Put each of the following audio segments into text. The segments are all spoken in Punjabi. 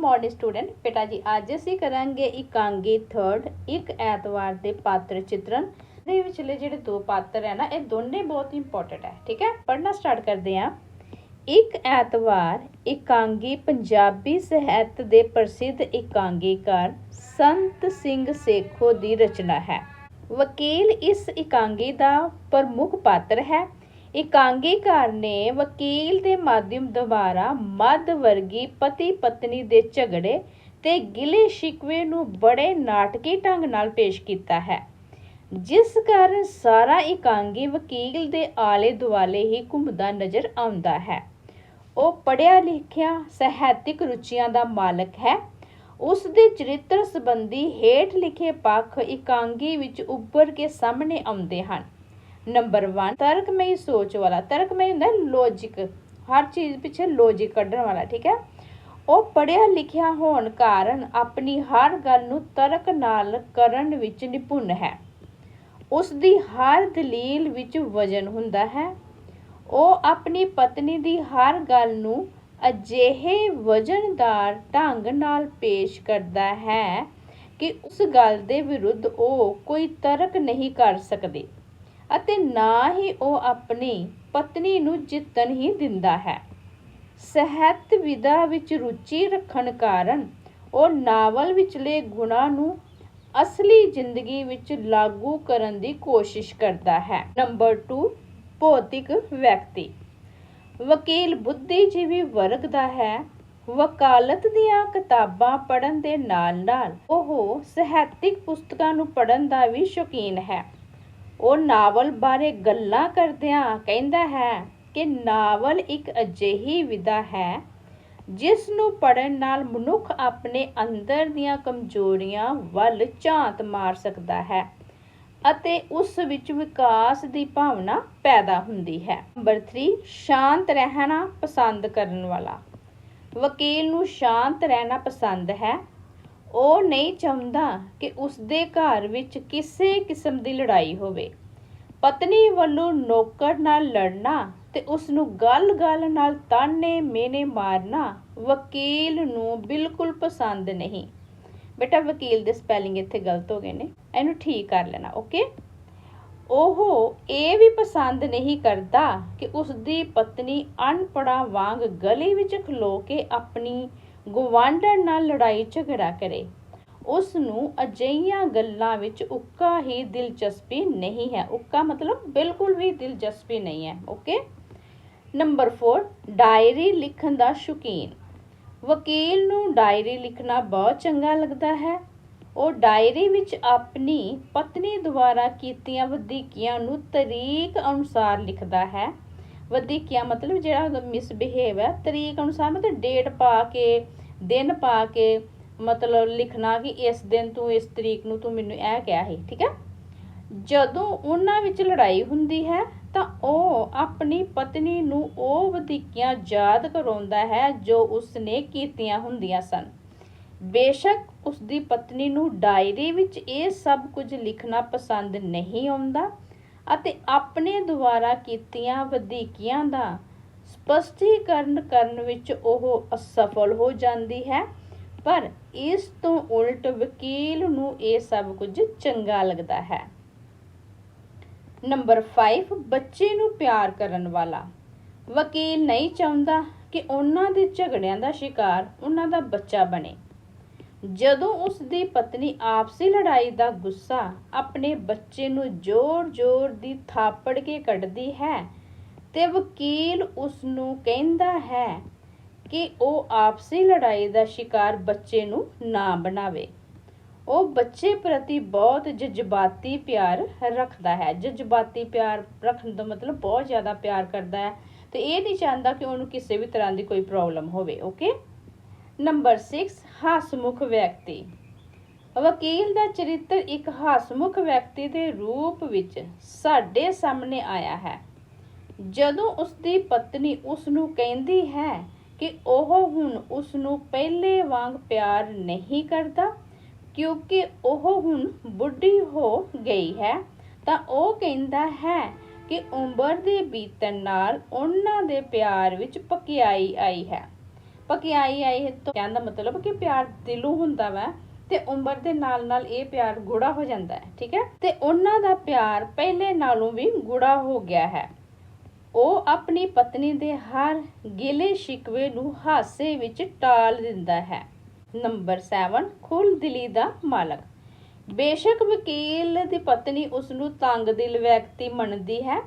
ਮਾਰਨਿੰਗ ਸਟੂਡੈਂਟ ਬੇਟਾ ਜੀ, ਅੱਜ ਅਸੀਂ ਕਰਾਂਗੇ ਇਕਾਂਗੀ 3rd ਇੱਕ ਐਤਵਾਰ ਦੇ ਪਾਤਰ ਚਿੱਤਰਨ। ਦੇ ਵਿਚਲੇ ਜਿਹੜੇ ਦੋ ਪਾਤਰ ਹੈ ਨਾ, ਇਹ ਦੋਨੇ ਬਹੁਤ ਇੰਪੋਰਟੈਂਟ ਹੈ, ਠੀਕ ਹੈ? ਪੜ੍ਹਨਾ ਸਟਾਰਟ ਕਰਦੇ ਹਾਂ। ਇੱਕ ਐਤਵਾਰ, ਇਕਾਂਗੀ ਪੰਜਾਬੀ ਸਾਹਿਤ ਦੇ ਪ੍ਰਸਿੱਧ ਇਕਾਂਗੀਕਾਰ ਸੰਤ ਸਿੰਘ ਸੇਖੋ ਦੀ ਰਚਨਾ ਹੈ। ਵਕੀਲ ਇਸ ਇਕਾਂਗੀ ਦਾ ਪ੍ਰਮੁੱਖ ਪਾਤਰ ਹੈ। ਇਕਾਂਗੀਕਾਰ ਨੇ ਵਕੀਲ ਦੇ ਮਾਧਿਅਮ ਦੁਆਰਾ ਮੱਧ ਵਰਗੀ ਪਤੀ ਪਤਨੀ ਦੇ ਝਗੜੇ ਤੇ ਗਿਲੇ ਸ਼ਿਕਵੇ ਨੂੰ ਬੜੇ ਨਾਟਕੀ ਢੰਗ ਨਾਲ ਪੇਸ਼ ਕੀਤਾ ਹੈ। ਜਿਸ ਕਾਰਨ ਸਾਰਾ ਇਕਾਂਗੀ ਵਕੀਲ ਦੇ ਆਲੇ ਦੁਆਲੇ ਹੀ ਘੁੰਮਦਾ ਨਜ਼ਰ ਆਉਂਦਾ ਹੈ। ਉਹ ਪੜ੍ਹਿਆ ਲਿਖਿਆ ਸਾਹਿਤਿਕ ਰੁਚੀਆਂ ਦਾ ਮਾਲਕ ਹੈ। ਉਸ ਦੇ ਚਰਿੱਤਰ ਸੰਬੰਧੀ ਹੇਠ ਲਿਖੇ ਪੱਖ ਇਕਾਂਗੀ ਵਿੱਚ ਉੱਭਰ ਕੇ ਸਾਹਮਣੇ ਆਉਂਦੇ ਹਨ। ਨੰਬਰ 1 ਤਰਕਮਈ ਸੋਚ ਵਾਲਾ। ਤਰਕਮਈ ਹੁੰਦਾ ਲੌਜੀਕ ਹਰ ਚੀਜ਼ ਪਿੱਛੇ ਲੌਜੀਕ ਕੱਢਣ ਵਾਲਾ, ਠੀਕ ਹੈ? ਉਹ ਪੜ੍ਹਿਆ ਲਿਖਿਆ ਹੋਣ ਕਾਰਨ ਆਪਣੀ ਹਰ ਗੱਲ ਨੂੰ ਤਰਕ ਨਾਲ ਕਰਨ ਵਿੱਚ ਨਿਪੁੰਨ ਹੈ। ਉਸ ਦੀ ਹਰ ਦਲੀਲ ਵਿੱਚ ਵਜਨ ਹੁੰਦਾ ਹੈ। ਉਹ ਆਪਣੀ ਪਤਨੀ ਦੀ ਹਰ ਗੱਲ ਨੂੰ ਅਜਿਹੇ ਵਜਨਦਾਰ ਢੰਗ ਨਾਲ ਪੇਸ਼ ਕਰਦਾ ਹੈ ਕਿ ਉਸ ਗੱਲ ਦੇ ਵਿਰੁੱਧ ਉਹ ਕੋਈ ਤਰਕ ਨਹੀਂ ਕਰ ਸਕਦੇ। ਅਤੇ ਨਾ ਹੀ ਉਹ ਆਪਣੀ ਪਤਨੀ ਨੂੰ ਜਿੱਤਣ ਹੀ ਦਿੰਦਾ ਹੈ। ਸਾਹਿਤ ਵਿਧਾ ਵਿੱਚ ਰੁਚੀ ਰੱਖਣ ਕਾਰਨ ਉਹ ਨਾਵਲ ਵਿਚਲੇ ਗੁਣਾਂ ਨੂੰ ਅਸਲੀ ਜ਼ਿੰਦਗੀ ਵਿੱਚ ਲਾਗੂ ਕਰਨ ਦੀ ਕੋਸ਼ਿਸ਼ ਕਰਦਾ ਹੈ। ਨੰਬਰ 2 ਭੌਤਿਕ ਵਿਅਕਤੀ। ਵਕੀਲ ਬੁੱਧੀਜੀਵੀ ਵਰਗ ਦਾ ਹੈ। ਵਕਾਲਤ ਦੀਆਂ ਕਿਤਾਬਾਂ ਪੜ੍ਹਨ ਦੇ ਨਾਲ-ਨਾਲ ਉਹ ਸਾਹਿਤਿਕ ਪੁਸਤਕਾਂ ਨੂੰ ਪੜ੍ਹਨ ਦਾ ਵੀ ਸ਼ੌਕੀਨ ਹੈ। ਉਹ ਨਾਵਲ ਬਾਰੇ ਗੱਲਾਂ ਕਰਦਿਆਂ ਕਹਿੰਦਾ ਹੈ ਕਿ ਨਾਵਲ ਇੱਕ ਅਜਿਹੀ ਵਿਧਾ ਹੈ ਜਿਸ ਨੂੰ ਪੜਨ ਨਾਲ ਮਨੁੱਖ ਆਪਣੇ ਅੰਦਰ ਦੀਆਂ ਕਮਜ਼ੋਰੀਆਂ ਵੱਲ ਝਾਤ ਮਾਰ ਸਕਦਾ ਹੈ ਅਤੇ ਉਸ ਵਿੱਚ ਵਿਕਾਸ ਦੀ ਭਾਵਨਾ ਪੈਦਾ ਹੁੰਦੀ ਹੈ। ਨੰਬਰ 3 ਸ਼ਾਂਤ ਰਹਿਣਾ ਪਸੰਦ ਕਰਨ ਵਾਲਾ। ਵਕੀਲ ਨੂੰ ਸ਼ਾਂਤ ਰਹਿਣਾ ਪਸੰਦ ਹੈ ਉਹ ਨਹੀਂ ਚਾਹੁੰਦਾ ਕਿ ਉਸ ਦੇ ਘਰ ਵਿੱਚ ਕਿਸੇ ਕਿਸਮ ਦੀ ਲੜਾਈ ਹੋਵੇ। ਪਤਨੀ ਵੱਲੋਂ ਨੌਕਰ ਨਾਲ ਲੜਨਾ ਤੇ ਉਸ ਨੂੰ ਗੱਲ-ਗੱਲ ਨਾਲ ਤਾਨੇ ਮੇਨੇ ਮਾਰਨਾ ਵਕੀਲ ਨੂੰ ਬਿਲਕੁਲ ਪਸੰਦ ਨਹੀਂ। ਬੇਟਾ, ਵਕੀਲ ਦੇ ਸਪੈਲਿੰਗ ਇੱਥੇ ਗਲਤ ਹੋ ਗਏ ਨੇ। ਇਹਨੂੰ ਠੀਕ ਕਰ ਲੈਣਾ ਓਕੇ ਉਹ ਇਹ ਵੀ ਪਸੰਦ ਨਹੀਂ ਕਰਦਾ ਕਿ ਉਸ ਦੀ ਪਤਨੀ ਅਨਪੜਾ ਵਾਂਗ ਗਲੀ ਵਿੱਚ ਖਲੋ ਕੇ ਆਪਣੀ ਗਵਾਂਢਣ ਨਾਲ ਲੜਾਈ ਝਗੜਾ ਕਰੇ। ਉਸ ਨੂੰ ਅਜਈਆਂ ਗੱਲਾਂ ਵਿੱਚ ਉੱਕਾ ਹੀ ਦਿਲਚਸਪੀ ਨਹੀਂ ਹੈ। ਉੱਕਾ ਮਤਲਬ ਬਿਲਕੁਲ ਵੀ ਦਿਲਚਸਪੀ ਨਹੀਂ ਹੈ। ਓਕੇ? ਨੰਬਰ 4 ਡਾਇਰੀ ਲਿਖਣ ਦਾ ਸ਼ੌਕੀਨ। ਵਕੀਲ ਨੂੰ ਡਾਇਰੀ ਲਿਖਣਾ ਬਹੁਤ ਚੰਗਾ ਲੱਗਦਾ ਹੈ। ਉਹ ਡਾਇਰੀ ਵਿੱਚ ਆਪਣੀ ਪਤਨੀ ਦੁਆਰਾ ਕੀਤੀਆਂ ਵਧੀਕੀਆਂ ਨੂੰ ਤਰੀਕ ਅਨੁਸਾਰ ਲਿਖਦਾ ਹੈ। ਵਧੀਕੀਆਂ ਮਤਲਬ ਜਿਹੜਾ ਮਿਸਬਿਹੇਵ ਹੈ, ਤਰੀਕ ਅਨੁਸਾਰ ਮਤਲਬ ਡੇਟ ਪਾ ਕੇ, ਦਿਨ ਪਾ ਕੇ ਮਤਲਬ ਲਿਖਣਾ ਕਿ ਇਸ ਦਿਨ ਤੂੰ, ਇਸ ਤਰੀਕ ਨੂੰ ਤੂੰ ਮੈਨੂੰ ਇਹ ਕਿਹਾ ਸੀ, ਠੀਕ ਹੈ? ਜਦੋਂ ਉਹਨਾਂ ਵਿੱਚ ਲੜਾਈ ਹੁੰਦੀ ਹੈ, ਤਾਂ ਉਹ ਆਪਣੀ ਪਤਨੀ ਨੂੰ ਉਹ ਵਧੀਕੀਆਂ ਯਾਦ ਕਰਾਉਂਦਾ ਹੈ ਜੋ ਉਸਨੇ ਕੀਤੀਆਂ ਹੁੰਦੀਆਂ ਸਨ। ਬੇਸ਼ੱਕ ਉਸਦੀ ਪਤਨੀ ਨੂੰ ਡਾਇਰੀ ਵਿੱਚ ਇਹ ਸਭ ਕੁਝ ਲਿਖਣਾ ਪਸੰਦ ਨਹੀਂ ਆਉਂਦਾ ਅਤੇ ਆਪਣੇ ਦੁਆਰਾ ਕੀਤੀਆਂ ਵਧੀਕੀਆਂ ਦਾ ਸਪਸ਼ਟੀਕਰਨ ਕਰਨ ਵਿੱਚ ਉਹ ਅਸਫਲ ਹੋ ਜਾਂਦੀ ਹੈ। ਪਰ ਇਸ ਤੋਂ ਉਲਟ ਵਕੀਲ ਨੂੰ ਇਹ ਸਭ ਕੁਝ ਚੰਗਾ ਲੱਗਦਾ ਹੈ। ਨੰਬਰ 5 ਬੱਚੇ ਨੂੰ ਪਿਆਰ ਕਰਨ ਵਾਲਾ। ਵਕੀਲ ਨਹੀਂ ਚਾਹੁੰਦਾ ਕਿ ਉਹਨਾਂ ਦੇ ਝਗੜਿਆਂ ਦਾ ਸ਼ਿਕਾਰ ਉਹਨਾਂ ਦਾ ਬੱਚਾ ਬਣੇ। ਜਦੋਂ ਉਸ ਦੀ ਪਤਨੀ ਆਪਸੀ ਲੜਾਈ ਦਾ ਗੁੱਸਾ ਆਪਣੇ ਬੱਚੇ ਨੂੰ ਜ਼ੋਰ-ਜ਼ੋਰ ਦੀ ਥਾਪੜ ਕੇ ਕੱਢਦੀ ਹੈ ਤੇ ਵਕੀਲ ਉਸ ਨੂੰ ਕਹਿੰਦਾ ਹੈ ਕਿ ਉਹ ਆਪਸੀ ਲੜਾਈ ਦਾ ਸ਼ਿਕਾਰ ਬੱਚੇ ਨੂੰ ਨਾ ਬਣਾਵੇ। ਉਹ ਬੱਚੇ ਪ੍ਰਤੀ ਬਹੁਤ ਜਜ਼ਬਾਤੀ ਪਿਆਰ ਰੱਖਦਾ ਹੈ। ਜਜ਼ਬਾਤੀ ਪਿਆਰ ਰੱਖਣ ਦਾ ਮਤਲਬ ਬਹੁਤ ਜ਼ਿਆਦਾ ਪਿਆਰ ਕਰਦਾ ਹੈ ਤੇ ਇਹ ਨਹੀਂ ਚਾਹੁੰਦਾ ਕਿ ਉਹਨੂੰ ਕਿਸੇ ਵੀ ਤਰ੍ਹਾਂ ਦੀ ਕੋਈ ਪ੍ਰੋਬਲਮ ਹੋਵੇ ਓਕੇ ਨੰਬਰ 6 ਹਾਸਮੁਖ ਵਿਅਕਤੀ। ਵਕੀਲ ਦਾ ਚਰਿੱਤਰ ਇੱਕ ਹਾਸਮੁਖ ਵਿਅਕਤੀ ਦੇ ਰੂਪ ਵਿੱਚ ਸਾਡੇ ਸਾਹਮਣੇ ਆਇਆ ਹੈ। ਜਦੋਂ ਉਸ ਦੀ ਪਤਨੀ ਉਸ ਨੂੰ ਕਹਿੰਦੀ ਹੈ ਕਿ ਉਹ ਹੁਣ ਉਸ ਨੂੰ ਪਹਿਲੇ ਵਾਂਗ ਪਿਆਰ ਨਹੀਂ ਕਰਦਾ, ਕਿਉਂਕਿ ਉਹ ਹੁਣ ਬੁੱਢੀ ਹੋ ਗਈ ਹੈ, ਤਾਂ ਉਹ ਕਹਿੰਦਾ ਹੈ ਕਿ ਉਮਰ ਦੇ ਬੀਤਣ ਨਾਲ ਉਹਨਾਂ ਦੇ ਪਿਆਰ ਵਿੱਚ ਪਕਿਆਈ ਆਈ ਹੈ। ਪਕਿਆਈ ਆਈ ਹੈ ਕਹਿਣ ਦਾ ਮਤਲਬ ਕਿ ਪਿਆਰ ਦਿਲੋਂ ਹੁੰਦਾ ਵਾ ਤੇ ਉਮਰ ਦੇ ਨਾਲ ਨਾਲ ਇਹ ਪਿਆਰ ਗੂੜਾ ਹੋ ਜਾਂਦਾ ਹੈ, ਠੀਕ ਹੈ? ਤੇ ਉਹਨਾਂ ਦਾ ਪਿਆਰ ਪਹਿਲੇ ਨਾਲੋਂ ਵੀ ਗੂੜਾ ਹੋ ਗਿਆ ਹੈ। ਉਹ ਆਪਣੀ ਪਤਨੀ ਦੇ ਹਰ ਗਿਲੇ ਸ਼ਿਕਵੇ ਨੂੰ ਹਾਸੇ ਵਿੱਚ ਟਾਲ ਦਿੰਦਾ ਹੈ। ਨੰਬਰ 7 ਖੁੱਲ ਦਿਲੀ ਦਾ ਮਾਲਕ। ਬੇਸ਼ੱਕ ਵਕੀਲ ਦੀ ਪਤਨੀ ਉਸ ਨੂੰ ਤੰਗ ਦਿਲ ਵਿਅਕਤੀ ਮੰਨਦੀ ਹੈ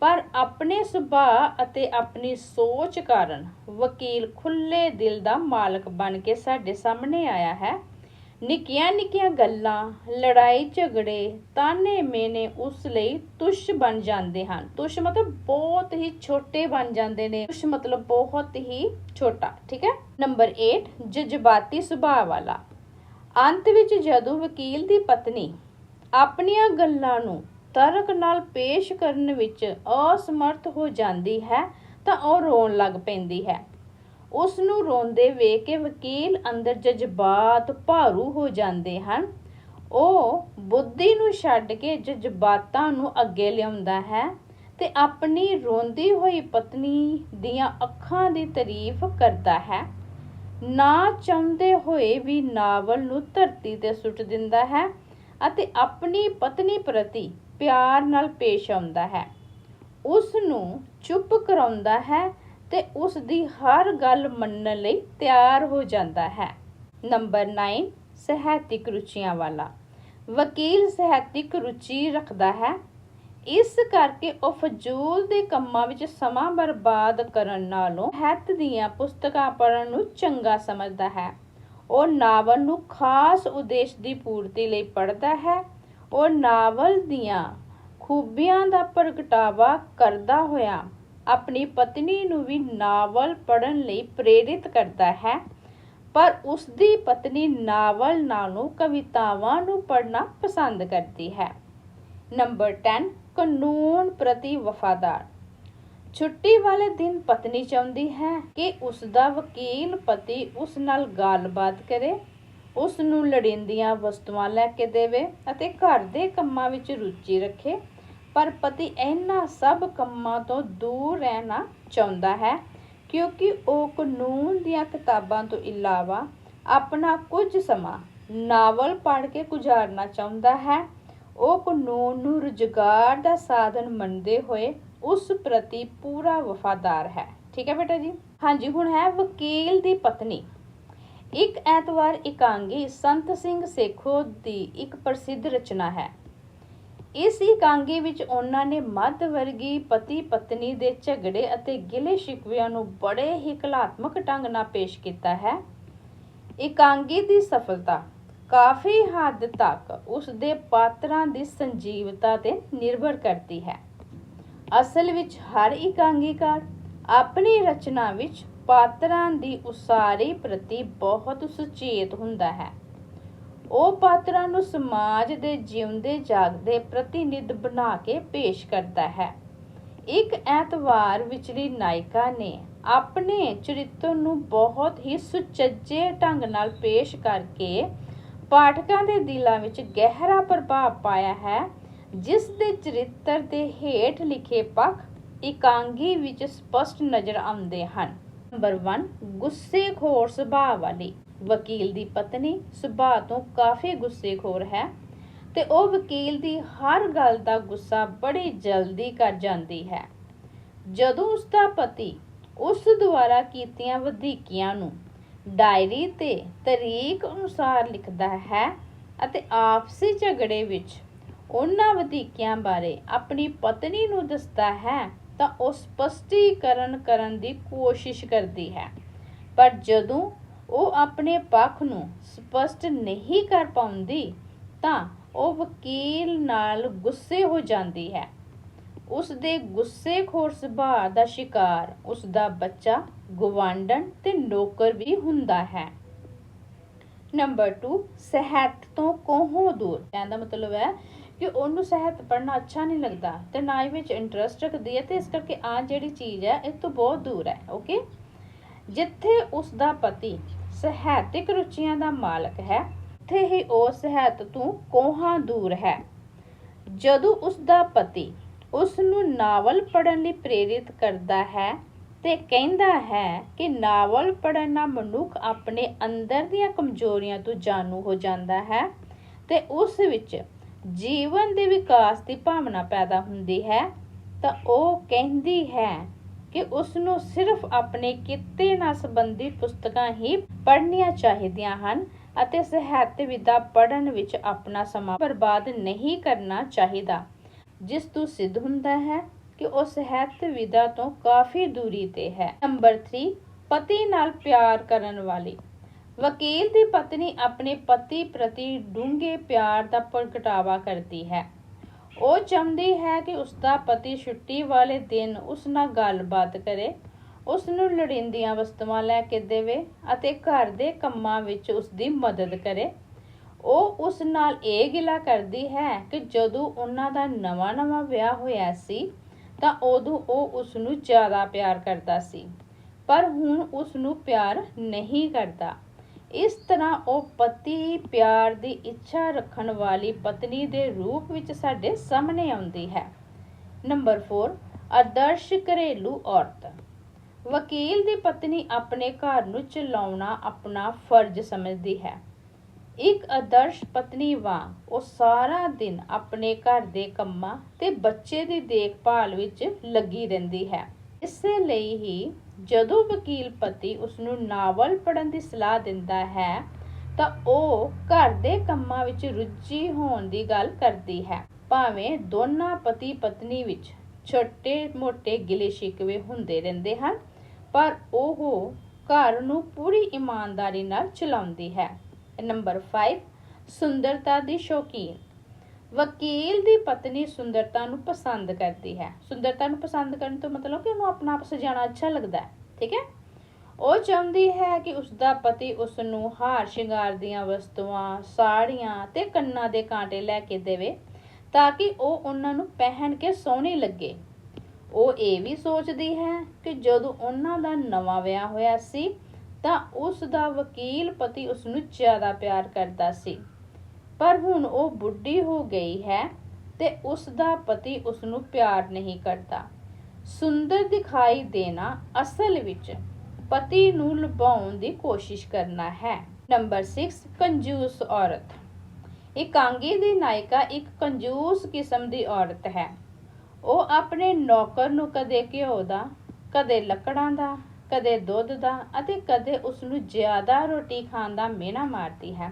ਪਰ ਆਪਣੇ ਸੁਭਾਅ ਅਤੇ ਆਪਣੀ ਸੋਚ ਕਾਰਨ ਵਕੀਲ ਖੁੱਲੇ ਦਿਲ ਦਾ ਮਾਲਕ ਬਣ ਕੇ ਸਾਡੇ ਸਾਹਮਣੇ ਆਇਆ ਹੈ। ਨਿੱਕੀਆਂ ਨਿੱਕੀਆਂ ਗੱਲਾਂ, ਲੜਾਈ ਝਗੜੇ ਤਾਨੇ ਮੇਨੇ ਉਸ ਲਈ ਤੁਸ਼ ਬਣ ਜਾਂਦੇ ਹਨ। ਤੁਸ਼ ਮਤਲਬ ਬਹੁਤ ਹੀ ਛੋਟੇ ਬਣ ਜਾਂਦੇ ਨੇ। ਤੁਸ਼ ਮਤਲਬ ਬਹੁਤ ਹੀ ਛੋਟਾ, ਠੀਕ ਹੈ? ਨੰਬਰ 8 ਜਜ਼ਬਾਤੀ ਸੁਭਾਅ ਵਾਲਾ। ਅੰਤ ਵਿੱਚ ਜਦੋਂ ਵਕੀਲ ਦੀ ਪਤਨੀ ਆਪਣੀਆਂ ਗੱਲਾਂ ਨੂੰ ਤਰਕ ਨਾਲ ਪੇਸ਼ ਕਰਨ ਵਿੱਚ ਅਸਮਰਥ ਹੋ ਜਾਂਦੀ ਹੈ ਤਾਂ ਉਹ ਰੋਣ ਲੱਗ ਪੈਂਦੀ ਹੈ। ਉਸ ਨੂੰ ਰੋਂਦੇ ਵੇਖ ਕੇ ਵਕੀਲ ਅੰਦਰ ਜਜ਼ਬਾਤ ਭਾਰੂ ਹੋ ਜਾਂਦੇ ਹਨ। ਉਹ ਬੁੱਧੀ ਨੂੰ ਛੱਡ ਕੇ ਜਜ਼ਬਾਤਾਂ ਨੂੰ ਅੱਗੇ ਲਿਆਉਂਦਾ ਹੈ ਤੇ ਆਪਣੀ ਰੋਂਦੀ ਹੋਈ ਪਤਨੀ ਦੀਆਂ ਅੱਖਾਂ ਦੀ ਤਾਰੀਫ ਕਰਦਾ ਹੈ। ਨਾ ਚਾਹੁੰਦੇ ਹੋਏ ਵੀ ਨਾਵਲ ਨੂੰ ਧਰਤੀ ਤੇ ਸੁੱਟ ਦਿੰਦਾ ਹੈ ਅਤੇ ਆਪਣੀ ਪਤਨੀ ਪ੍ਰਤੀ ਪਿਆਰ ਨਾਲ ਪੇਸ਼ ਆਉਂਦਾ ਹੈ। ਉਸ ਨੂੰ ਚੁੱਪ ਕਰਾਉਂਦਾ ਹੈ ਤੇ ਉਸ ਦੀ ਹਰ ਗੱਲ ਮੰਨਣ ਲਈ ਤਿਆਰ ਹੋ ਜਾਂਦਾ ਹੈ। ਨੰਬਰ 9 ਸਾਹਿਤਿਕ ਰੁਚੀਆਂ ਵਾਲਾ। ਵਕੀਲ ਸਾਹਿਤਿਕ ਰੁਚੀ ਰੱਖਦਾ ਹੈ। ਇਸ ਕਰਕੇ ਉਹ ਫਜ਼ੂਲ ਦੇ ਕੰਮਾਂ ਵਿੱਚ ਸਮਾਂ ਬਰਬਾਦ ਕਰਨ ਨਾਲੋਂ ਸਾਹਿਤ ਦੀਆਂ ਪੁਸਤਕਾਂ ਪੜ੍ਹਨ ਨੂੰ ਚੰਗਾ ਸਮਝਦਾ ਹੈ। ਉਹ ਨਾਵਲ ਨੂੰ ਖਾਸ ਉਦੇਸ਼ ਦੀ ਪੂਰਤੀ ਲਈ ਪੜ੍ਹਦਾ ਹੈ ਉਹ ਨਾਵਲ ਦੀਆਂ ਖੂਬੀਆਂ ਦਾ ਪ੍ਰਗਟਾਵਾ ਕਰਦਾ ਹੋਇਆ ਆਪਣੀ ਪਤਨੀ ਨੂੰ ਵੀ ਨਾਵਲ ਪੜ੍ਹਨ ਲਈ ਪ੍ਰੇਰਿਤ ਕਰਦਾ ਹੈ। ਪਰ ਉਸ ਦੀ ਪਤਨੀ ਨਾਵਲ ਨਾਲੋਂ ਕਵਿਤਾਵਾਂ ਨੂੰ ਪੜ੍ਹਨਾ ਪਸੰਦ ਕਰਦੀ ਹੈ। ਨੰਬਰ 10 ਕਾਨੂੰਨ ਪ੍ਰਤੀ ਵਫਾਦਾਰ। ਛੁੱਟੀ ਵਾਲੇ ਦਿਨ ਪਤਨੀ ਚਾਹੁੰਦੀ ਹੈ ਕਿ ਉਸ ਦਾ ਵਕੀਲ ਪਤੀ ਉਸ ਨਾਲ ਗੱਲਬਾਤ ਕਰੇ। ਉਸ ਨੂੰ ਲੜਿੰਦੀਆਂ ਵਸਤੂਆਂ ਲੈ ਕੇ ਦੇਵੇ ਅਤੇ ਘਰ ਦੇ ਕੰਮਾਂ ਵਿੱਚ ਰੁਚੀ ਰੱਖੇ। ਪਰ ਪਤੀ ਇਹਨਾਂ ਸਭ ਕੰਮਾਂ ਤੋਂ ਦੂਰ ਰਹਿਣਾ ਚਾਹੁੰਦਾ ਹੈ, ਕਿਉਂਕਿ ਉਹ ਕਾਨੂੰਨ ਦੀਆਂ ਕਿਤਾਬਾਂ ਤੋਂ ਇਲਾਵਾ ਆਪਣਾ ਕੁਝ ਸਮਾਂ ਨਾਵਲ ਪੜ੍ਹ ਕੇ ਗੁਜ਼ਾਰਨਾ ਚਾਹੁੰਦਾ ਹੈ। ਉਹ ਕਾਨੂੰਨ ਨੂੰ ਰੁਜ਼ਗਾਰ ਦਾ ਸਾਧਨ ਮੰਨਦੇ ਹੋਏ ਉਸ ਪ੍ਰਤੀ ਪੂਰਾ ਵਫਾਦਾਰ ਹੈ। ਠੀਕ ਹੈ ਬੇਟਾ ਜੀ? ਹਾਂਜੀ, ਹੁਣ ਹੈ ਵਕੀਲ ਦੀ ਪਤਨੀ। ਇੱਕ ਐਤਵਾਰ ਇਕਾਂਗੀ ਸੰਤ ਸਿੰਘ ਸੇਖੋ ਦੀ ਇੱਕ ਪ੍ਰਸਿੱਧ ਰਚਨਾ ਹੈ। ਇਸ ਇਕਾਂਗੀ ਵਿੱਚ ਉਹਨਾਂ ਨੇ ਮੱਧ ਵਰਗੀ ਪਤੀ ਪਤਨੀ ਦੇ ਝਗੜੇ ਅਤੇ ਗਿਲੇ ਸ਼ਿਕਵਿਆਂ ਨੂੰ ਬੜੇ ਹੀ ਕਲਾਤਮਕ ਢੰਗ ਨਾਲ ਪੇਸ਼ ਕੀਤਾ ਹੈ। ਇਕਾਂਗੀ ਦੀ ਸਫਲਤਾ ਕਾਫੀ ਹੱਦ ਤੱਕ ਉਸ ਦੇ ਪਾਤਰਾਂ ਦੀ ਸੰਜੀਵਤਾ ਤੇ ਨਿਰਭਰ ਕਰਦੀ ਹੈ। ਅਸਲ ਵਿੱਚ ਹਰ ਇਕਾਂਗੀਕਾਰ ਆਪਣੀ ਰਚਨਾ ਵਿੱਚ ਪਾਤਰਾਂ ਦੀ ਉਸਾਰੀ ਪ੍ਰਤੀ ਬਹੁਤ ਸੁਚੇਤ ਹੁੰਦਾ ਹੈ। ਉਹ ਪਾਤਰਾਂ ਨੂੰ ਸਮਾਜ ਦੇ ਜਿਉਂਦੇ ਜਾਗਦੇ ਪ੍ਰਤੀਨਿਧ ਬਣਾ ਕੇ ਪੇਸ਼ ਕਰਦਾ ਹੈ। ਇੱਕ ਐਤਵਾਰ ਵਿਚਲੀ ਨਾਇਕਾ ਨੇ ਆਪਣੇ ਚਰਿੱਤਰ ਨੂੰ ਬਹੁਤ ਹੀ ਸੁਚੱਜੇ ਢੰਗ ਨਾਲ ਪੇਸ਼ ਕਰਕੇ ਪਾਠਕਾਂ ਦੇ ਦਿਲਾਂ ਵਿੱਚ ਗਹਿਰਾ ਪ੍ਰਭਾਵ ਪਾਇਆ ਹੈ, ਜਿਸ ਦੇ ਚਰਿੱਤਰ ਦੇ ਹੇਠ ਲਿਖੇ ਪੱਖ ਇਕਾਂਗੀ ਵਿੱਚ ਸਪਸ਼ਟ ਨਜ਼ਰ ਆਉਂਦੇ ਹਨ। ਨੰਬਰ 1 ਗੁੱਸੇਖੋਰ ਸੁਭਾਅ ਵਾਲੀ। ਵਕੀਲ ਦੀ ਪਤਨੀ ਸੁਭਾਅ ਤੋਂ ਕਾਫੀ ਗੁੱਸੇਖੋਰ ਹੈ ਤੇ ਉਹ ਵਕੀਲ ਦੀ ਹਰ ਗੱਲ ਦਾ ਗੁੱਸਾ ਬੜੀ ਜਲਦੀ ਕਰ ਜਾਂਦੀ ਹੈ। ਜਦੋਂ ਉਸ ਦਾ ਪਤੀ ਉਸ ਦੁਆਰਾ ਕੀਤੀਆਂ ਵਧੀਕੀਆਂ ਨੂੰ ਡਾਇਰੀ ਤੇ ਤਰੀਕ ਅਨੁਸਾਰ ਲਿਖਦਾ ਹੈ ਅਤੇ ਆਪਸੀ ਝਗੜੇ ਵਿੱਚ ਉਹਨਾਂ ਵਧੀਕੀਆਂ ਬਾਰੇ ਆਪਣੀ ਪਤਨੀ ਨੂੰ ਦੱਸਦਾ ਹੈ ਤਾਂ ਉਹ ਸਪਸ਼ਟੀਕਰਨ ਕਰਨ ਦੀ ਕੋਸ਼ਿਸ਼ ਕਰਦੀ ਹੈ। ਪਰ ਜਦੋਂ ਉਹ ਆਪਣੇ ਪੱਖ ਨੂੰ ਸਪਸ਼ਟ ਨਹੀਂ ਕਰ ਪਾਉਂਦੀ, ਤਾਂ ਉਹ ਵਕੀਲ ਨਾਲ ਗੁੱਸੇ ਹੋ ਜਾਂਦੀ ਹੈ। ਉਸ ਦੇ ਗੁੱਸੇਖੋਰ ਸੁਭਾਅ ਦਾ ਸ਼ਿਕਾਰ ਉਸ ਦਾ ਬੱਚਾ ਗਵਾਂਡਣ ਤੇ ਨੌਕਰ ਵੀ ਹੁੰਦਾ ਹੈ। ਨੰਬਰ 2 ਸਹਿਤ ਤੋਂ ਕੋਹੋਂ ਦੂਰ। ਕਹਿੰਦਾ ਮਤਲਬ ਹੈ ਕਿ ਉਹਨੂੰ ਸਾਹਿਤ ਪੜ੍ਹਨਾ ਅੱਛਾ ਨਹੀਂ ਲੱਗਦਾ ਤੇ ਨਾ ਹੀ ਵਿੱਚ ਇੰਟਰਸਟ ਰੱਖਦੀ ਹੈ ਤੇ ਇਸ ਕਰਕੇ ਆ ਜਿਹੜੀ ਚੀਜ਼ ਹੈ, ਇਹ ਤੋਂ ਬਹੁਤ ਦੂਰ ਹੈ ਓਕੇ ਜਿੱਥੇ ਉਸ ਦਾ ਪਤੀ ਸਾਹਿਤਿਕ ਰੁਚੀਆਂ ਦਾ ਮਾਲਕ ਹੈ, ਉੱਥੇ ਹੀ ਉਹ ਸਾਹਿਤ ਤੋਂ ਕੋਹਾਂ ਦੂਰ ਹੈ। ਜਦੋਂ ਉਸ ਦਾ ਪਤੀ ਉਸ ਨੂੰ ਨਾਵਲ ਪੜ੍ਹਨ ਲਈ ਪ੍ਰੇਰਿਤ ਕਰਦਾ ਹੈ ਤੇ ਕਹਿੰਦਾ ਹੈ ਕਿ ਨਾਵਲ ਪੜ੍ਹਨ ਨਾਲ ਮਨੁੱਖ ਆਪਣੇ ਅੰਦਰ ਦੀਆਂ ਕਮਜ਼ੋਰੀਆਂ ਤੋਂ ਜਾਣੂ ਹੋ ਜਾਂਦਾ ਹੈ ਤੇ ਉਸ ਵਿੱਚ ਜੀਵਨ ਦੇ ਵਿਕਾਸ ਦੀ ਭਾਵਨਾ ਪੈਦਾ ਹੁੰਦੀ ਹੈ, ਤਾਂ ਉਹ ਕਹਿੰਦੀ ਹੈ ਕਿ ਉਸ ਨੂੰ ਸਿਰਫ ਆਪਣੇ ਕਿੱਤੇ ਨਾਲ ਸੰਬੰਧਿਤ ਪੁਸਤਕਾਂ ਹੀ ਪੜ੍ਹਨੀਆਂ ਚਾਹੀਦੀਆਂ ਹਨ ਅਤੇ ਸਾਹਿਤ ਵਿਦਾ ਪੜ੍ਹਨ ਵਿੱਚ ਆਪਣਾ ਸਮਾਂ ਬਰਬਾਦ ਨਹੀਂ ਕਰਨਾ ਚਾਹੀਦਾ। ਜਿਸ ਤੋਂ ਸਿੱਧ ਹੁੰਦਾ ਹੈ ਕਿ ਉਹ ਸਾਹਿਤ ਵਿਦਾ ਤੋਂ ਕਾਫੀ ਦੂਰੀ ਤੇ ਹੈ। ਨੰਬਰ 3 ਪਤੀ ਨਾਲ ਪਿਆਰ ਕਰਨ ਵਾਲੀ। ਵਕੀਲ ਦੀ ਪਤਨੀ ਆਪਣੇ ਪਤੀ ਪ੍ਰਤੀ ਡੂੰਘੇ ਪਿਆਰ ਦਾ ਪ੍ਰਗਟਾਵਾ ਕਰਦੀ ਹੈ। ਉਹ ਚਾਹੁੰਦੀ ਹੈ ਕਿ ਉਸ ਦਾ ਪਤੀ ਛੁੱਟੀ ਵਾਲੇ ਦਿਨ ਉਸ ਨਾਲ ਗੱਲਬਾਤ ਕਰੇ, ਉਸ ਨੂੰ ਲੋੜੀਂਦੀਆਂ ਵਸਤੂਆਂ ਲੈ ਕੇ ਦੇਵੇ ਅਤੇ ਘਰ ਦੇ ਕੰਮਾਂ ਵਿੱਚ ਉਸ ਦੀ ਮਦਦ ਕਰੇ। ਉਹ ਉਸ ਨਾਲ ਇਹ ਗਿਲਾ ਕਰਦੀ ਹੈ ਕਿ ਜਦੋਂ ਉਹਨਾਂ ਦਾ ਨਵਾਂ-ਨਵਾਂ ਵਿਆਹ ਹੋਇਆ ਸੀ, ਤਾਂ ਉਦੋਂ ਉਹ ਉਸ ਨੂੰ ਜ਼ਿਆਦਾ ਪਿਆਰ ਕਰਦਾ ਸੀ, ਪਰ ਹੁਣ ਉਸ ਨੂੰ ਪਿਆਰ ਨਹੀਂ ਕਰਦਾ। ਇਸ ਤਰ੍ਹਾਂ ਉਹ ਪਤੀ ਪਿਆਰ ਦੀ ਇੱਛਾ ਰੱਖਣ ਵਾਲੀ ਪਤਨੀ ਦੇ ਰੂਪ ਵਿੱਚ ਸਾਡੇ ਸਾਹਮਣੇ ਆਉਂਦੀ ਹੈ। ਨੰਬਰ 4 ਆਦਰਸ਼ ਘਰੇਲੂ ਔਰਤ। ਵਕੀਲ ਦੀ ਪਤਨੀ ਆਪਣੇ ਘਰ ਨੂੰ ਚਲਾਉਣਾ ਆਪਣਾ ਫਰਜ਼ ਸਮਝਦੀ ਹੈ। ਇੱਕ ਆਦਰਸ਼ ਪਤਨੀ ਵਾਂਗ ਉਹ ਸਾਰਾ ਦਿਨ ਆਪਣੇ ਘਰ ਦੇ ਕੰਮਾਂ ਤੇ ਬੱਚੇ ਦੀ ਦੇਖਭਾਲ ਵਿੱਚ ਲੱਗੀ ਰਹਿੰਦੀ ਹੈ। ਇਸੇ ਲਈ ਹੀ ਜਦੋਂ ਵਕੀਲ ਪਤੀ ਉਸ ਨੂੰ ਨਾਵਲ ਪੜ੍ਹਨ ਦੀ ਸਲਾਹ ਦਿੰਦਾ ਹੈ, ਤਾਂ ਉਹ ਘਰ ਦੇ ਕੰਮਾਂ ਵਿੱਚ ਰੁੱਝੀ ਹੋਣ ਦੀ ਗੱਲ ਕਰਦੀ ਹੈ। ਭਾਵੇਂ ਦੋਨਾਂ ਪਤੀ ਪਤਨੀ ਵਿੱਚ ਛੋਟੇ-ਮੋਟੇ ਗਿਲੇ ਸ਼ਿਕਵੇ ਹੁੰਦੇ ਰਹਿੰਦੇ ਹਨ, ਪਰ ਉਹ ਘਰ ਨੂੰ ਪੂਰੀ ਇਮਾਨਦਾਰੀ ਨਾਲ ਚਲਾਉਂਦੀ ਹੈ। ਨੰਬਰ 5 ਸੁੰਦਰਤਾ ਦੀ ਸ਼ੌਕੀਨ। ਵਕੀਲ ਦੀ ਪਤਨੀ ਸੁੰਦਰਤਾ ਨੂੰ ਪਸੰਦ ਕਰਦੀ ਹੈ। ਸੁੰਦਰਤਾ ਨੂੰ ਪਸੰਦ ਕਰਨ ਤੋਂ ਮਤਲਬ ਕਿ ਉਹਨੂੰ ਆਪਣਾ ਆਪ ਸਜਾਣਾ ਅੱਛਾ ਲੱਗਦਾ ਹੈ, ਠੀਕ ਹੈ? ਉਹ ਚਾਹੁੰਦੀ ਹੈ ਕਿ ਉਸ ਦਾ ਪਤੀ ਉਸ ਨੂੰ ਹਾਰ ਸ਼ਿੰਗਾਰ ਦੀਆਂ ਵਸਤੂਆਂ, ਸਾੜੀਆਂ ਤੇ ਕੰਨਾਂ ਦੇ ਕਾਂਟੇ ਲੈ ਕੇ ਦੇਵੇ ਤਾਂ ਕਿ ਉਹ ਉਹਨਾਂ ਨੂੰ ਪਹਿਨ ਕੇ ਸੋਹਣੀ ਲੱਗੇ। ਉਹ ਇਹ ਵੀ ਸੋਚਦੀ ਹੈ ਕਿ ਜਦੋਂ ਉਹਨਾਂ ਦਾ ਨਵਾਂ ਵਿਆਹ ਹੋਇਆ ਸੀ ਤਾਂ ਉਸ ਦਾ ਵਕੀਲ ਪਤੀ ਉਸ ਨੂੰ ਜ਼ਿਆਦਾ ਪਿਆਰ ਕਰਦਾ ਸੀ। ਪਰ ਹੁਣ ਉਹ ਬੁੱਢੀ ਹੋ ਗਈ ਹੈ ਤੇ ਉਸ ਦਾ ਪਤੀ ਉਸ ਨੂੰ ਪਿਆਰ ਨਹੀਂ ਕਰਦਾ। ਸੁੰਦਰ ਦਿਖਾਈ ਦੇਣਾ ਅਸਲ ਵਿੱਚ ਪਤੀ ਨੂੰ ਲੁਭਾਉਣ ਦੀ ਕੋਸ਼ਿਸ਼ ਕਰਨਾ ਹੈ। ਨੰਬਰ 6 ਕੰਜੂਸ ਔਰਤ। ਇਕਾਂਗੀ ਦੀ ਨਾਇਕਾ ਇੱਕ ਕੰਜੂਸ ਕਿਸਮ ਦੀ ਔਰਤ ਹੈ। ਉਹ ਆਪਣੇ ਨੌਕਰ ਨੂੰ ਕਦੇ ਘਿਓ ਦਾ, ਕਦੇ ਲੱਕੜਾਂ ਦਾ, ਕਦੇ ਦੁੱਧ ਦਾ ਅਤੇ ਕਦੇ ਉਸ ਨੂੰ ਜ਼ਿਆਦਾ ਰੋਟੀ ਖਾਣ ਦਾ ਮਿਹਣਾ ਮਾਰਦੀ ਹੈ।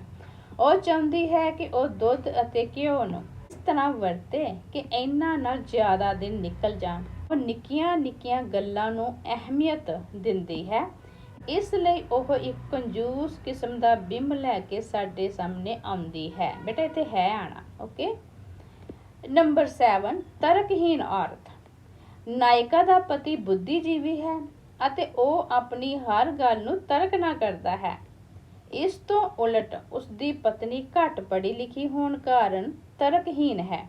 ਉਹ ਚਾਹੁੰਦੀ ਹੈ ਕਿ ਉਹ ਦੁੱਧ ਅਤੇ ਘਿਓ ਨੂੰ ਇਸ ਤਰ੍ਹਾਂ ਵਰਤੇ ਕਿ ਇਹਨਾਂ ਨਾਲ ਜ਼ਿਆਦਾ ਦਿਨ ਨਿਕਲ ਜਾਣ। ਉਹ ਨਿੱਕੀਆਂ ਨਿੱਕੀਆਂ ਗੱਲਾਂ ਨੂੰ ਅਹਿਮੀਅਤ ਦਿੰਦੀ ਹੈ। ਇਸ ਲਈ ਉਹ ਇੱਕ ਕੰਜੂਸ ਕਿਸਮ ਦਾ ਬਿੰਬ ਲੈ ਕੇ ਸਾਡੇ ਸਾਹਮਣੇ ਆਉਂਦੀ ਹੈ। ਬੇਟਾ, ਇੱਥੇ ਹੈ ਆਣਾ ਓਕੇ ਨੰਬਰ 7 ਤਰਕਹੀਨ ਔਰਤ। ਨਾਇਕਾ ਦਾ ਪਤੀ ਬੁੱਧੀਜੀਵੀ ਹੈ ਅਤੇ ਉਹ ਆਪਣੀ ਹਰ ਗੱਲ ਨੂੰ ਤਰਕ ਨਾ ਕਰਦਾ ਹੈ। ਇਸ ਤੋਂ ਉਲਟ ਉਸ ਦੀ ਪਤਨੀ ਘੱਟ ਪੜ੍ਹੀ ਲਿਖੀ ਹੋਣ ਕਾਰਨ ਤਰਕਹੀਨ ਹੈ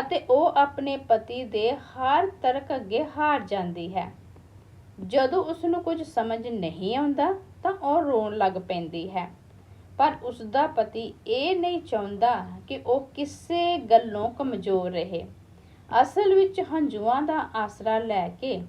ਅਤੇ ਉਹ ਆਪਣੇ ਪਤੀ ਦੇ ਹਰ ਤਰਕ ਅੱਗੇ ਹਾਰ ਜਾਂਦੀ ਹੈ। ਜਦੋਂ ਉਸ ਨੂੰ ਕੁਝ ਸਮਝ ਨਹੀਂ ਆਉਂਦਾ ਤਾਂ ਉਹ ਰੋਣ ਲੱਗ ਪੈਂਦੀ ਹੈ। ਪਰ ਉਸ ਦਾ ਪਤੀ ਇਹ ਨਹੀਂ ਚਾਹੁੰਦਾ ਕਿ ਉਹ ਕਿਸੇ ਗੱਲੋਂ ਕਮਜ਼ੋਰ ਰਹੇ। ਅਸਲ ਵਿੱਚ ਹੰਝੂਆਂ ਦਾ ਆਸਰਾ ਲੈ ਕੇ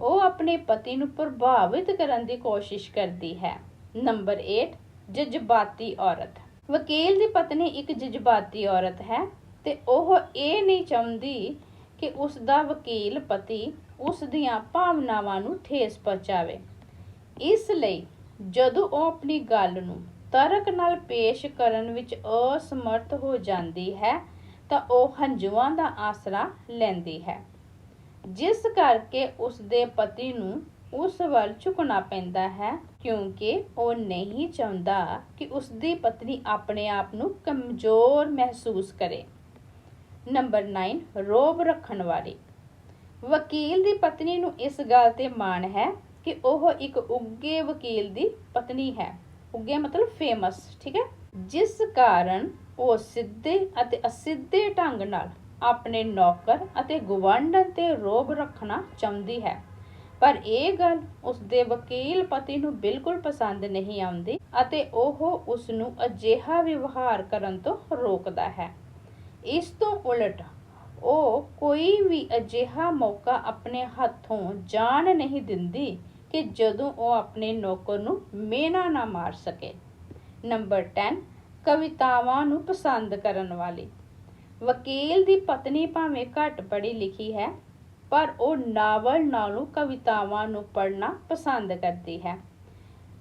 ਉਹ ਆਪਣੇ ਪਤੀ ਨੂੰ ਪ੍ਰਭਾਵਿਤ ਕਰਨ ਦੀ ਕੋਸ਼ਿਸ਼ ਕਰਦੀ ਹੈ। ਨੰਬਰ 8 ਜਜ਼ਬਾਤੀ ਔਰਤ। ਵਕੀਲ ਦੀ ਪਤਨੀ ਇੱਕ ਜਜ਼ਬਾਤੀ ਔਰਤ ਹੈ ਤੇ ਉਹ ਇਹ ਨਹੀਂ ਚਾਹੁੰਦੀ ਕਿ ਉਸ ਦਾ ਵਕੀਲ ਪਤੀ ਉਸ ਦੀਆਂ ਭਾਵਨਾਵਾਂ ਨੂੰ ਠੇਸ ਪਹੁੰਚਾਵੇ। ਇਸ ਲਈ ਜਦੋਂ ਉਹ ਆਪਣੀ ਗੱਲ ਨੂੰ ਤਰਕ ਨਾਲ ਪੇਸ਼ ਕਰਨ ਵਿੱਚ ਅਸਮਰਥ ਹੋ ਜਾਂਦੀ ਹੈ, ਤਾਂ ਉਹ ਹੰਝੂਆਂ ਦਾ ਆਸਰਾ ਲੈਂਦੀ ਹੈ। ਜਿਸ ਕਰਕੇ ਉਸ ਦੇ ਪਤੀ ਨੂੰ ਉਸ ਵੱਲ ਝੁਕਣਾ ਪੈਂਦਾ ਹੈ ਕਿਉਂਕਿ ਉਹ ਨਹੀਂ ਚਾਹੁੰਦਾ ਕਿ ਉਸ ਦੀ ਪਤਨੀ ਆਪਣੇ ਆਪ ਨੂੰ ਕਮਜ਼ੋਰ ਮਹਿਸੂਸ ਕਰੇ। ਨੰਬਰ 9 ਰੋਬ ਰੱਖਣ ਵਾਲੀ। ਵਕੀਲ ਦੀ ਪਤਨੀ ਨੂੰ ਇਸ ਗੱਲ ਤੇ ਮਾਣ ਹੈ ਕਿ ਉਹ ਇੱਕ ਉੱਗੇ ਵਕੀਲ ਦੀ ਪਤਨੀ ਹੈ। ਉੱਗੇ ਮਤਲਬ ਫੇਮਸ ਠੀਕ ਹੈ? ਜਿਸ ਕਾਰਨ ਉਹ ਸਿੱਧੇ ਅਤੇ ਅਸਿੱਧੇ ਢੰਗ ਨਾਲ ਆਪਣੇ ਨੌਕਰ ਅਤੇ ਗਵਾਂਢਣ ਤੇ ਰੋਬ ਰੱਖਣਾ ਚਾਹੁੰਦੀ ਹੈ। ਪਰ ਇਹ ਗੱਲ ਉਸ ਦੇ ਵਕੀਲ ਪਤੀ ਨੂੰ ਬਿਲਕੁਲ ਪਸੰਦ ਨਹੀਂ ਆਉਂਦੀ ਅਤੇ ਉਹ ਉਸ ਨੂੰ ਅਜਿਹਾ ਵਿਵਹਾਰ ਕਰਨ ਤੋਂ ਰੋਕਦਾ ਹੈ। ਇਸ ਤੋਂ ਉਲਟ ਉਹ ਕੋਈ ਵੀ ਅਜਿਹਾ ਮੌਕਾ ਆਪਣੇ ਹੱਥੋਂ ਜਾਣ ਨਹੀਂ ਦਿੰਦੀ ਕਿ ਜਦੋਂ ਉਹ ਆਪਣੇ ਨੌਕਰ ਨੂੰ ਮੇਨਾ ਨਾ ਮਾਰ ਸਕੇ। ਨੰਬਰ 10 ਕਵਿਤਾਵਾਂ ਨੂੰ ਪਸੰਦ ਕਰਨ ਵਾਲੀ। ਵਕੀਲ ਦੀ ਪਤਨੀ ਭਾਵੇਂ ਘੱਟ ਪੜ੍ਹੀ ਲਿਖੀ ਹੈ ਪਰ ਉਹ ਨਾਵਲ ਨਾਲੋਂ ਕਵਿਤਾਵਾਂ ਨੂੰ ਪੜ੍ਹਨਾ ਪਸੰਦ ਕਰਦੀ ਹੈ।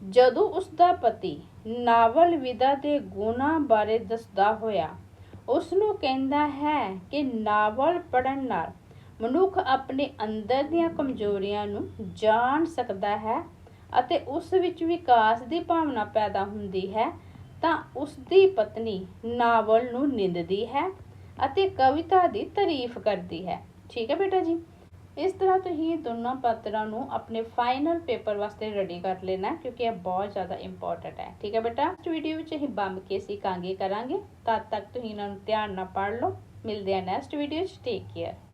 ਜਦੋਂ ਉਸ ਦਾ ਪਤੀ ਨਾਵਲ ਵਿਦਾ ਦੇ ਗੁਣਾਂ ਬਾਰੇ ਦੱਸਦਾ ਹੋਇਆ ਉਸ ਨੂੰ ਕਹਿੰਦਾ ਹੈ ਕਿ ਨਾਵਲ ਪੜ੍ਹਨ ਨਾਲ ਮਨੁੱਖ ਆਪਣੇ ਅੰਦਰ ਦੀਆਂ ਕਮਜ਼ੋਰੀਆਂ ਨੂੰ ਜਾਣ ਸਕਦਾ ਹੈ ਅਤੇ ਉਸ ਵਿੱਚ ਵਿਕਾਸ ਦੀ ਭਾਵਨਾ ਪੈਦਾ ਹੁੰਦੀ ਹੈ, ਤਾਂ ਉਸ ਦੀ ਪਤਨੀ ਨਾਵਲ ਨੂੰ ਨਿੰਦਦੀ ਹੈ ਅਤੇ ਕਵਿਤਾ ਦੀ ਤਾਰੀਫ ਕਰਦੀ ਹੈ। ਠੀਕ ਹੈ ਬੇਟਾ ਜੀ? ਇਸ ਤਰ੍ਹਾਂ ਤੁਸੀਂ ਦੋਨਾਂ ਪਾਤਰਾਂ ਨੂੰ ਆਪਣੇ ਫਾਈਨਲ ਪੇਪਰ ਵਾਸਤੇ ਰੈਡੀ ਕਰ ਲੈਣਾ ਕਿਉਂਕਿ ਇਹ ਬਹੁਤ ਜ਼ਿਆਦਾ ਇੰਪੋਰਟੈਂਟ ਹੈ। ਠੀਕ ਹੈ ਬੇਟਾ? ਇਸ ਵੀਡੀਓ ਵਿੱਚ ਅਸੀਂ ਬੰਬ ਕੇ ਕਾਂਗੇ ਕਰਾਂਗੇ। ਤਦ ਤੱਕ ਤੁਸੀਂ ਇਹਨਾਂ ਨੂੰ ਧਿਆਨ ਨਾਲ ਪੜ੍ਹ ਲਓ। ਮਿਲਦੇ ਹਾਂ ਨੈਕਸਟ ਵੀਡੀਓ 'ਚ ਟੇਕ ਕੇਅਰ